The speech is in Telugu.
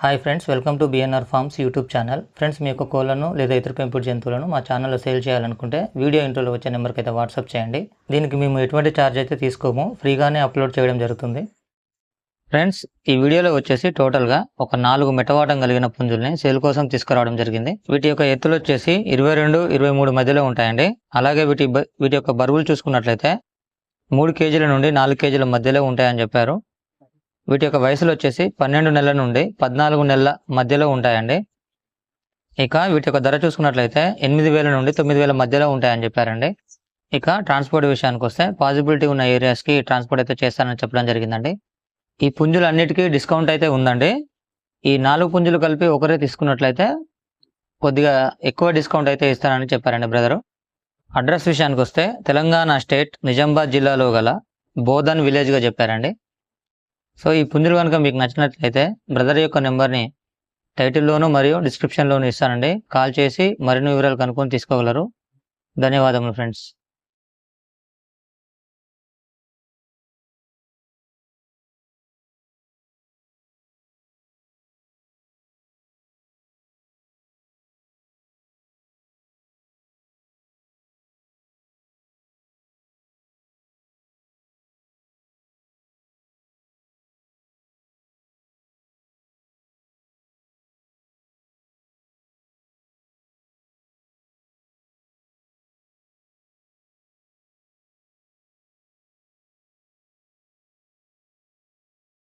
Hi friends welcome to BNR farms YouTube channel friends మీ యొక్క కోళ్ళను లేదా ఇతర పెంపుడు జంతువులను మా ఛానల్లో సేల్ చేయాలనుకుంటే వీడియో ఇంట్రోలో వచ్చే నెంబర్కి అయితే వాట్సాప్ చేయండి. దీనికి మేము ఎటువంటి ఛార్జ్ అయితే తీసుకోము ఫ్రీగానే అప్లోడ్ చేయడం జరుగుతుంది. ఫ్రెండ్స్ ఈ వీడియోలో వచ్చేసి టోటల్గా ఒక నాలుగు మెటవాటం కలిగిన పుంజుల్ని సేల్ కోసం తీసుకురావడం జరిగింది. వీటి యొక్క ఎత్తులు వచ్చేసి ఇరవై రెండు ఇరవై మూడు మధ్యలో ఉంటాయండి. అలాగే వీటి బ- వీటి యొక్క బరువులు చూసుకున్నట్లయితే మూడు కేజీల నుండి నాలుగు కేజీల మధ్యలో ఉంటాయని చెప్పారు. వీటి యొక్క వయసులు వచ్చేసి పన్నెండు నెలల నుండి పద్నాలుగు నెలల మధ్యలో ఉంటాయండి. ఇక వీటి యొక్క ధర చూసుకున్నట్లయితే ఎనిమిది వేల నుండి తొమ్మిది వేల మధ్యలో ఉంటాయని చెప్పారండి. ఇక ట్రాన్స్పోర్ట్ విషయానికి వస్తే పాసిబిలిటీ ఉన్న ఏరియాస్కి ట్రాన్స్పోర్ట్ అయితే చేస్తానని చెప్పడం జరిగిందండి. ఈ పుంజులు అన్నిటికీ డిస్కౌంట్ అయితే ఉందండి. ఈ నాలుగు పుంజులు కలిపి ఒకరే తీసుకున్నట్లయితే కొద్దిగా ఎక్కువ డిస్కౌంట్ అయితే ఇస్తానని చెప్పారండి బ్రదరు. అడ్రస్ విషయానికి వస్తే తెలంగాణ స్టేట్ నిజామాబాద్ జిల్లాలో గల బోధన్ విలేజ్గా చెప్పారండి. సో ఈ పుంజులు కనుక మీకు నచ్చినట్లయితే బ్రదర్ యొక్క నెంబర్ని టైటిల్లోను మరియు డిస్క్రిప్షన్లోను ఇస్తానండి. కాల్ చేసి మరిన్ని వివరాలు కనుక్కొని తీసుకోగలరు. ధన్యవాదములు ఫ్రెండ్స్.